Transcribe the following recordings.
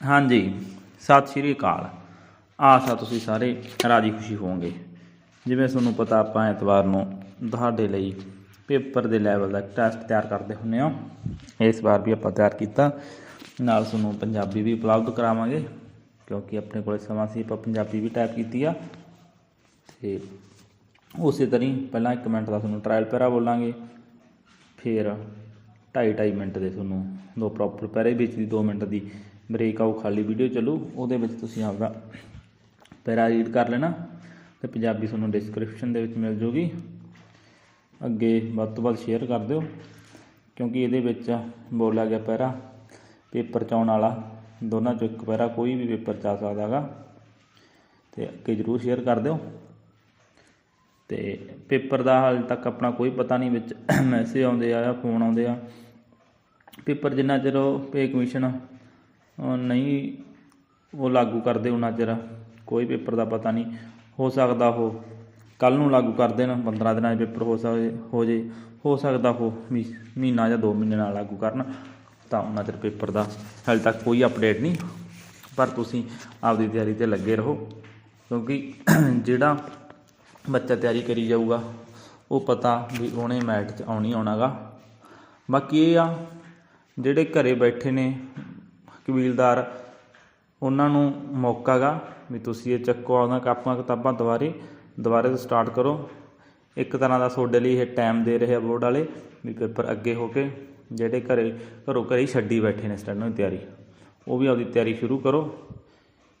ਹਾਂਜੀ, ਸਤਿ ਸ਼੍ਰੀ ਅਕਾਲ। ਆਸਾ ਤੁਸੀਂ ਸਾਰੇ ਰਾਜੀ ਖੁਸ਼ੀ ਹੋਵੋਗੇ। ਜਿਵੇਂ ਤੁਹਾਨੂੰ ਪਤਾ, ਆਪਾਂ ਐਤਵਾਰ ਨੂੰ ਤੁਹਾਡੇ ਲਈ ਪੇਪਰ ਦੇ ਲੈਵਲ ਦਾ ਟੈਸਟ ਤਿਆਰ ਕਰਦੇ ਹੁੰਨੇ ਆ ਇਸ ਵਾਰ ਵੀ ਆਪਾਂ ਤਿਆਰ ਕੀਤਾ। ਨਾਲ ਤੁਹਾਨੂੰ ਪੰਜਾਬੀ ਵੀ ਉਪਲਬਧ ਕਰਾਵਾਂਗੇ, ਕਿਉਂਕਿ ਆਪਣੇ ਕੋਲੇ ਸਮਾਂ ਸੀ, ਆਪਾਂ ਪੰਜਾਬੀ ਵੀ ਟਾਈਪ ਕੀਤੀ ਆ। ਤੇ ਉਸੇ ਤਰ੍ਹਾਂ ਹੀ ਪਹਿਲਾਂ 1 ਮਿੰਟ ਦਾ ਤੁਹਾਨੂੰ ਟ੍ਰਾਇਲ ਪੈਰਾ ਬੋਲਾਂਗੇ। ਫਿਰ 2.5 2.5 ਮਿੰਟ ਦੇ ਤੁਹਾਨੂੰ ਦੋ ਪ੍ਰੋਪਰ ਪੈਰੇ ਵਿੱਚ ਦੀ 2 ਮਿੰਟ ਦੀ ਬ੍ਰੇਕ ਆਊ ਖਾਲੀ ਵੀਡੀਓ ਚੱਲੂ, ਉਹਦੇ ਵਿੱਚ ਤੁਸੀਂ ਆਪਦਾ ਪੈਰਾ ਰੀਡ ਕਰ ਲੈਣਾ ਤੇ ਪੰਜਾਬੀ ਤੁਹਾਨੂੰ ਡਿਸਕ੍ਰਿਪਸ਼ਨ ਦੇ ਵਿੱਚ ਮਿਲ ਜੂਗੀ। ਅੱਗੇ ਵੱਧ ਤੋਂ ਵੱਧ ਸ਼ੇਅਰ ਕਰ ਦਿਓ, ਕਿਉਂਕਿ ਇਹਦੇ ਵਿੱਚ ਬੋਲਿਆ ਗਿਆ ਪੈਰਾ, ਪੇਪਰ 'ਚ ਆਉਣ ਵਾਲਾ, ਦੋਨਾਂ 'ਚੋਂ ਇੱਕ ਪੈਰਾ ਕੋਈ ਵੀ ਪੇਪਰ 'ਚ ਆ ਸਕਦਾ ਹੈਗਾ। ਤੇ ਅੱਗੇ ਜ਼ਰੂਰ ਸ਼ੇਅਰ ਕਰ ਦਿਓ। ਤੇ ਪੇਪਰ ਦਾ ਹਾਲ ਤੱਕ ਆਪਣਾ ਕੋਈ ਪਤਾ ਨਹੀਂ ਵਿੱਚ ਮੈਸੇਜ ਆਉਂਦੇ ਆ ਜਾਂ ਫੋਨ ਆਉਂਦੇ ਆ। ਪੇਪਰ ਜਿੰਨਾ ਚਿਰ ਉਹ ਪੇ ਕਮਿਸ਼ਨ ਨਹੀਂ, ਉਹ ਲਾਗੂ ਕਰਦੇ ਉਹਨਾਂ ਚਿਰ। ਕੋਈ ਪੇਪਰ ਦਾ ਪਤਾ ਨਹੀਂ। ਹੋ ਸਕਦਾ ਉਹ ਕੱਲ ਨੂੰ ਲਾਗੂ ਕਰ ਦੇਣ। 15 ਦਿਨਾਂ 'ਚ ਪੇਪਰ ਹੋ ਸਕਦੇ ਹੋ ਜੇ। ਹੋ ਸਕਦਾ ਉਹ ਮਹੀ- ਮਹੀਨਾ ਜਾਂ 2 ਮਹੀਨੇ ਨਾਲ ਲਾਗੂ ਕਰਨ। ਤਾਂ ਉਹਨਾਂ ਚਿਰ ਪੇਪਰ ਦਾ ਹਾਲੇ ਤੱਕ ਕੋਈ ਅਪਡੇਟ ਨਹੀਂ। ਪਰ ਤੁਸੀਂ ਆਪਦੀ ਤਿਆਰੀ ਤੇ ਲੱਗੇ ਰਹੋ। ਕਿਉਂਕਿ ਜਿਹੜਾ ਬੱਚਾ ਤਿਆਰੀ ਕਰੀ ਜਾਊਗਾ, ਉਹ ਪਤਾ ਵੀ ਉਹਨੇ ਮੈਟ 'ਚ ਆਉਣੀ ਆਉਣਾਗਾ। ਬਾਕੀ ਇਹ ਆ, ਜਿਹੜੇ ਘਰੇ ਬੈਠੇ ਨੇ ਕਬੀਲਦਾਰ, ਉਹਨਾਂ ਨੂੰ ਮੌਕਾ ਗਾ ਵੀ ਤੁਸੀਂ ਇਹ ਚੱਕੋ ਆਉਣਾ ਕਾਪਾਂ ਕਿਤਾਬਾਂ ਦੁਬਾਰੇ ਦੁਬਾਰੇ ਤੋਂ ਸਟਾਰਟ ਕਰੋ। ਇੱਕ ਤਰ੍ਹਾਂ ਦਾ ਤੁਹਾਡੇ ਲਈ ਇਹ ਟਾਈਮ ਦੇ ਰਹੇ ਆ ਬੋਰਡ ਵਾਲੇ ਵੀ ਪੇਪਰ ਅੱਗੇ ਹੋ ਕੇ ਜਿਹੜੇ ਘਰੇ, ਘਰੋਂ ਘਰੇ ਹੀ ਛੱਡੀ ਬੈਠੇ ਨੇ ਸਟੈਂਡਾਂ ਦੀ ਤਿਆਰੀ। ਉਹ ਵੀ ਆਪਦੀ ਤਿਆਰੀ ਸ਼ੁਰੂ ਕਰੋ।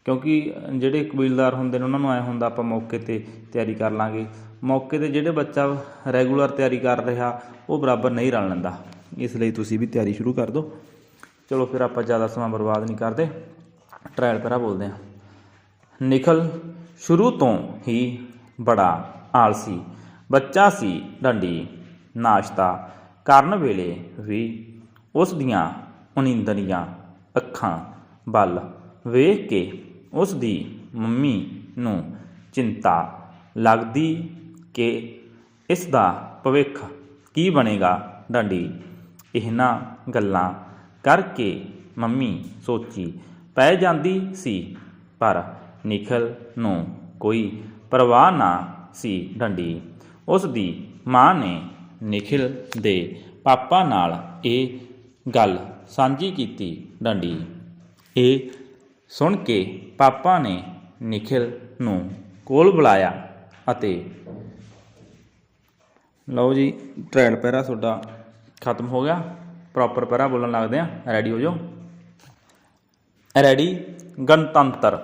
ਕਿਉਂਕਿ ਜਿਹੜੇ ਕਬੀਲਦਾਰ ਹੁੰਦੇ ਨੇ, ਉਹਨਾਂ ਨੂੰ ਐ ਹੁੰਦਾ ਆਪਾਂ ਮੌਕੇ ਤੇ ਤਿਆਰੀ ਕਰ ਲਾਂਗੇ। ਮੌਕੇ ਤੇ ਜਿਹੜੇ ਬੱਚਾ ਰੈਗੂਲਰ ਤਿਆਰੀ ਕਰ ਰਿਹਾ, ਉਹ ਬਰਾਬਰ ਨਹੀਂ ਰਲ ਲੈਂਦਾ। ਇਸ ਲਈ ਤੁਸੀਂ ਵੀ ਤਿਆਰੀ ਸ਼ੁਰੂ ਕਰ ਦਿਓ। ਚਲੋ ਫਿਰ ਆਪਾਂ ਜ਼ਿਆਦਾ ਸਮਾਂ ਬਰਬਾਦ ਨਹੀਂ ਕਰਦੇ। ਟ੍ਰਾਇਲ ਪੈਰਾ ਬੋਲਦੇ ਹਾਂ। ਨਿਖਲ ਸ਼ੁਰੂ ਤੋਂ ਹੀ ਬੜਾ ਆਲਸੀ ਬੱਚਾ ਸੀ, ਡੰਡੀ, ਨਾਸ਼ਤਾ ਕਰਨ ਵੇਲੇ ਵੀ ਉਸ ਦੀਆਂ ਉਨੀਂਦਰੀਆਂ ਅੱਖਾਂ ਵੱਲ ਵੇਖ ਕੇ ਉਸ ਦੀ ਮੰਮੀ ਨੂੰ ਚਿੰਤਾ ਲੱਗਦੀ ਕਿ ਇਸ ਦਾ ਭਵਿੱਖ ਕੀ ਬਣੇਗਾ। ਡੰਡੀ ਇਹਨਾਂ ਗੱਲਾਂ ਕਰਕੇ ਮੰਮੀ ਸੋਚੀ, ਪੈ ਜਾਂਦੀ ਸੀ, ਪਰ ਨਿਖਲ ਨੂੰ ਕੋਈ ਪਰਵਾਹ ਨਾ ਸੀ ਡੰਡੀ। ਉਸ ਦੀ ਮਾਂ ਨੇ ਨਿਖਿਲ ਦੇ ਪਾਪਾ ਨਾਲ ਇਹ ਗੱਲ ਸਾਂਝੀ ਕੀਤੀ ਡੰਡੀ। ਇਹ ਸੁਣ ਕੇ ਪਾਪਾ ਨੇ ਨਿਖਿਲ ਨੂੰ ਕੋਲ ਬੁਲਾਇਆ ਅਤੇ ਲਓ ਜੀ ਟ੍ਰਾਇਲ ਪੈਰਾ ਤੁਹਾਡਾ ਖਤਮ ਹੋ ਗਿਆ। ਪ੍ਰੋਪਰ ਪੈਰਾ ਬੋਲਣ ਲੱਗਦੇ ਆ। ਰੈਡੀ ਹੋ ਜਾਓ। ਰੈਡੀ ਗਣਤੰਤਰ।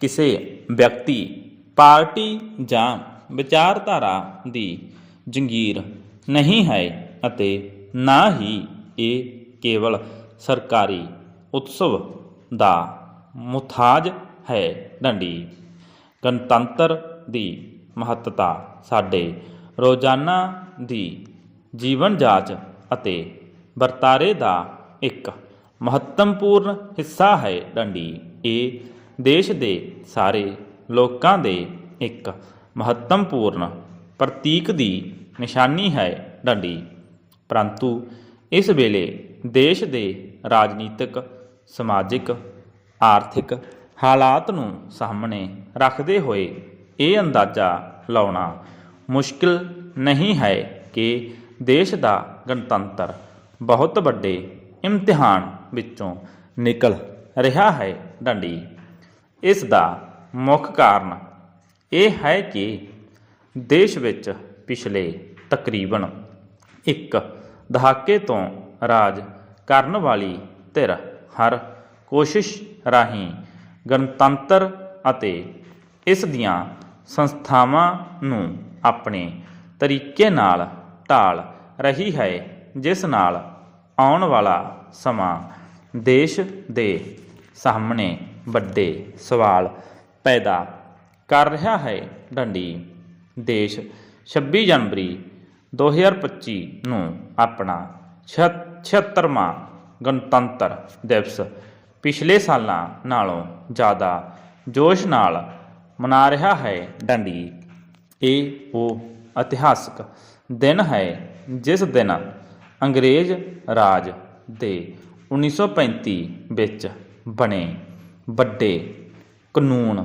ਕਿਸੇ ਵਿਅਕਤੀ, ਪਾਰਟੀ ਜਾਂ ਵਿਚਾਰਧਾਰਾ ਦੀ ਜੰਗੀਰ ਨਹੀਂ ਹੈ ਅਤੇ ਨਾ ਹੀ ਇਹ ਕੇਵਲ ਸਰਕਾਰੀ ਉਤਸਵ ਦਾ ਮੁਤਾਜ ਹੈ। ਡੰਡੀ। ਗਣਤੰਤਰ ਦੀ ਮਹੱਤਤਾ ਸਾਡੇ ਰੋਜ਼ਾਨਾ ਦੀ ਜੀਵਨ ਜਾਂਚ ਅਤੇ ਵਰਤਾਰੇ ਦਾ ਇੱਕ ਮਹੱਤਵਪੂਰਨ ਹਿੱਸਾ ਹੈ ਡੰਡੀ। ਇਹ ਦੇਸ਼ ਦੇ ਸਾਰੇ ਲੋਕਾਂ ਦੇ ਇੱਕ ਮਹੱਤਵਪੂਰਨ ਪ੍ਰਤੀਕ ਦੀ ਨਿਸ਼ਾਨੀ ਹੈ ਡੰਡੀ। ਪਰੰਤੂ ਇਸ ਵੇਲੇ ਦੇਸ਼ ਦੇ ਰਾਜਨੀਤਿਕ, ਸਮਾਜਿਕ, ਆਰਥਿਕ ਹਾਲਾਤ ਨੂੰ ਸਾਹਮਣੇ ਰੱਖਦੇ ਹੋਏ ਇਹ ਅੰਦਾਜ਼ਾ ਲਾਉਣਾ ਮੁਸ਼ਕਿਲ ਨਹੀਂ ਹੈ ਕਿ ਦੇਸ਼ ਦਾ ਗਣਤੰਤਰ ਬਹੁਤ ਵੱਡੇ ਇਮਤਿਹਾਨ ਵਿੱਚੋਂ ਨਿਕਲ ਰਿਹਾ ਹੈ ਡੰਡੀ। ਇਸ ਦਾ ਮੁੱਖ ਕਾਰਨ ਇਹ ਹੈ ਕਿ ਦੇਸ਼ ਵਿੱਚ ਪਿਛਲੇ ਤਕਰੀਬਨ ਇੱਕ ਦਹਾਕੇ ਤੋਂ ਰਾਜ ਕਰਨ ਵਾਲੀ ਧਿਰ ਹਰ ਕੋਸ਼ਿਸ਼ ਰਾਹੀਂ ਗਣਤੰਤਰ ਅਤੇ ਇਸ ਦੀਆਂ ਸੰਸਥਾਵਾਂ ਨੂੰ ਆਪਣੇ ਤਰੀਕੇ ਨਾਲ ਢਾਲ ਰਹੀ ਹੈ। ਜਿਸ ਨਾਲ ਆਉਣ ਵਾਲਾ ਸਮਾਂ ਦੇਸ਼ ਦੇ ਸਾਹਮਣੇ ਵੱਡੇ ਸਵਾਲ ਪੈਦਾ ਕਰ ਰਿਹਾ ਹੈ। ਡੰਡੀ, ਦੇਸ਼ 26 ਜਨਵਰੀ 2025 ਨੂੰ ਆਪਣਾ 76ਵਾਂ ਗਣਤੰਤਰ ਦਿਵਸ ਪਿਛਲੇ ਸਾਲਾਂ ਨਾਲੋਂ ਜ਼ਿਆਦਾ ਜੋਸ਼ ਨਾਲ ਮਨਾ ਰਿਹਾ ਹੈ। ਡੰਡੀ, ਇਹ ਉਹ ਇਤਿਹਾਸਕ ਦਿਨ ਹੈ ਜਿਸ ਦਿਨ ਅੰਗਰੇਜ਼ ਰਾਜ ਦੇ 1935 ਵਿੱਚ ਬਣੇ ਵੱਡੇ ਕਾਨੂੰਨ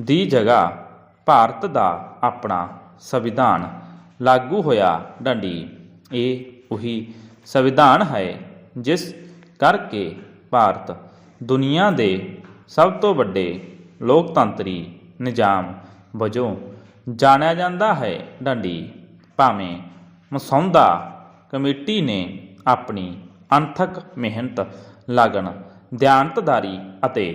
ਦੀ ਜਗ੍ਹਾ ਭਾਰਤ ਦਾ ਆਪਣਾ ਸੰਵਿਧਾਨ ਲਾਗੂ ਹੋਇਆ। ਡੰਡੀ, ਇਹ ਉਹੀ ਸੰਵਿਧਾਨ ਹੈ ਜਿਸ ਕਰਕੇ ਭਾਰਤ ਦੁਨੀਆ ਦੇ ਸਭ ਤੋਂ ਵੱਡੇ ਲੋਕਤੰਤਰੀ ਨਿਜ਼ਾਮ ਵਜੋਂ ਜਾਣਿਆ ਜਾਂਦਾ ਹੈ। ਡੰਡੀ, ਭਾਵੇਂ ਮਸੌਂਦਾ ਕਮੇਟੀ ਨੇ ਆਪਣੀ ਅੰਥਕ ਮਿਹਨਤ ਲਗਨ ਦਿਆਨਤਦਾਰੀ ਅਤੇ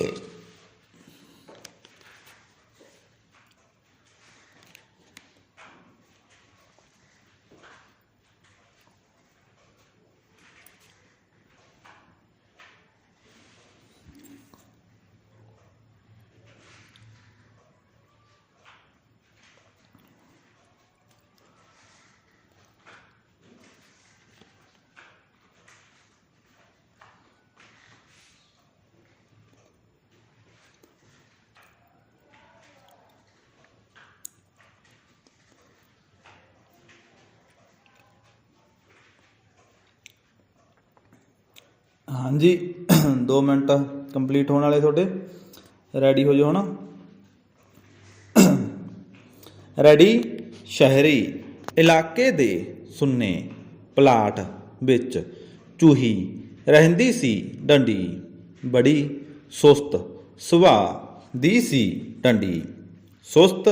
uh, ਹਾਂਜੀ 2 ਮਿੰਟ ਕੰਪਲੀਟ ਹੋਣ ਵਾਲੇ ਤੁਹਾਡੇ। ਰੈਡੀ ਹੋ ਜਾਓ ਹਣਾ ਰੈਡੀ ਸ਼ਹਿਰੀ ਇਲਾਕੇ ਦੇ ਸੁੰਨੇ ਪਲਾਟ ਵਿੱਚ ਚੂਹੀ ਰਹਿੰਦੀ ਸੀ, ਡੰਡੀ ਬੜੀ ਸੁਸਤ, ਸੁਭਾਅ ਦੀ ਸੀ ਡੰਡੀ। ਸੁਸਤ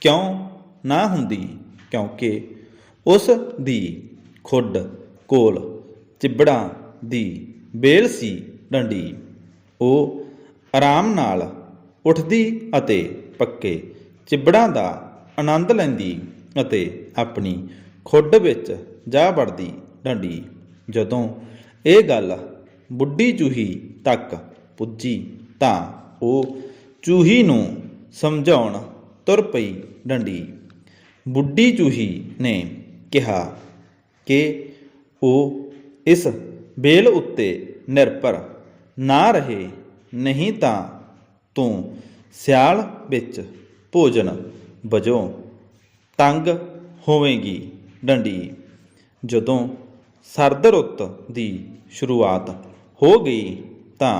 ਕਿਉਂ ਨਾ ਹੁੰਦੀ? ਕਿਉਂਕਿ ਉਸ ਦੀ ਖੁੱਡ ਕੋਲ ਚਿਬੜਾਂ ਦੀ ਬੇਲ ਸੀ ਡੰਡੀ। ਉਹ ਆਰਾਮ ਨਾਲ ਉੱਠਦੀ ਅਤੇ ਪੱਕੇ ਚਿਬੜਾਂ ਦਾ ਆਨੰਦ ਲੈਂਦੀ ਅਤੇ ਆਪਣੀ ਖੁੱਡ ਵਿੱਚ ਜਾ ਵੜਦੀ ਡੰਡੀ। ਜਦੋਂ ਇਹ ਗੱਲ ਬੁੱਢੀ ਚੂਹੀ ਤੱਕ ਪੁੱਜੀ ਤਾਂ ਉਹ ਚੂਹੀ ਨੂੰ ਸਮਝਾਉਣ ਤੁਰ ਪਈ ਡੰਡੀ। ਬੁੱਢੀ ਚੂਹੀ ਨੇ ਕਿਹਾ ਕਿ ਉਹ ਇਸ ਬੇਲ ਉੱਤੇ ਨਿਰਭਰ ਨਾ ਰਹੇ, ਨਹੀਂ ਤਾਂ ਤੂੰ ਸਿਆਲ ਵਿੱਚ ਭੋਜਨ ਵਜੋਂ ਤੰਗ ਹੋਵੇਂਗੀ। ਡੰਡੀ, ਜਦੋਂ ਸਰਦ ਰੁੱਤ ਦੀ ਸ਼ੁਰੂਆਤ ਹੋ ਗਈ ਤਾਂ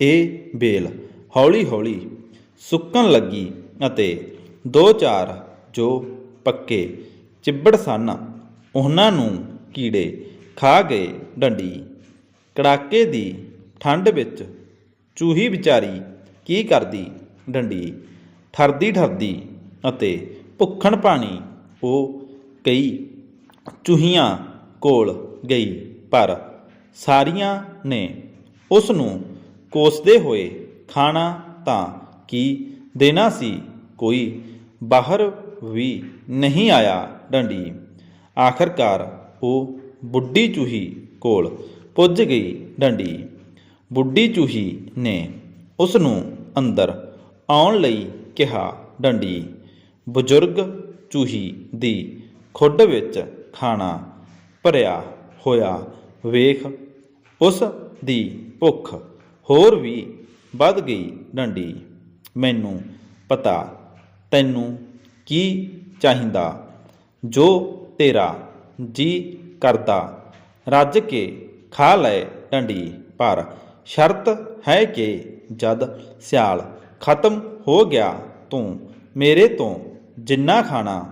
ਇਹ ਬੇਲ ਹੌਲੀ-ਹੌਲੀ ਸੁੱਕਣ ਲੱਗੀ ਅਤੇ ਦੋ ਚਾਰ ਜੋ ਪੱਕੇ ਚਿੱਬੜ ਸਨ, ਉਹਨਾਂ ਨੂੰ ਕੀੜੇ ਖਾ ਗਏ। ਡੰਡੀ ਕੜਾਕੇ ਦੀ ਠੰਡ ਵਿੱਚ ਚੂਹੀ ਵਿਚਾਰੀ ਕੀ ਕਰਦੀ? ਡੰਡੀ। ਠਰਦੀ ਠਰਦੀ ਅਤੇ ਭੁੱਖਣ ਪਾਣੀ ਉਹ ਕਈ ਚੂਹੀਆਂ ਕੋਲ ਗਈ, ਪਰ ਸਾਰੀਆਂ ਨੇ ਉਸ ਨੂੰ ਕੋਸਦੇ ਹੋਏ ਖਾਣਾ ਤਾਂ ਕੀ ਦੇਣਾ ਸੀ? ਕੋਈ ਬਾਹਰ ਵੀ ਨਹੀਂ ਆਇਆ ਡੰਡੀ। ਆਖਰਕਾਰ ਉਹ ਬੁੱਢੀ ਚੂਹੀ ਕੋਲ ਪੁੱਜ ਗਈ ਡੰਡੀ। ਬੁੱਢੀ ਚੂਹੀ ਨੇ ਉਸ ਨੂੰ ਅੰਦਰ ਆਉਣ ਲਈ ਕਿਹਾ, ਡੰਡੀ, ਬਜ਼ੁਰਗ ਚੂਹੀ ਦੀ ਖੁੱਡ ਵਿੱਚ ਖਾਣਾ ਭਰਿਆ ਹੋਇਆ ਵੇਖ। ਉਸ ਦੀ ਭੁੱਖ ਹੋਰ ਵੀ ਵੱਧ ਗਈ, ਡੰਡੀ। ਮੈਨੂੰ ਪਤਾ, ਤੈਨੂੰ ਕੀ ਚਾਹੀਦਾ? ਜੋ ਤੇਰਾ ਜੀ ਕਰਦਾ, ਰੱਜ ਕੇ ਖਾ ਲੈ ਡੰਡੀ ਪਰ ਸ਼ਰਤ ਹੈ ਕਿ ਜਦ ਸਿਆਲ ਖਤਮ ਹੋ ਗਿਆ ਤੂੰ ਮੇਰੇ ਤੋਂ ਜਿੰਨਾ ਖਾਣਾ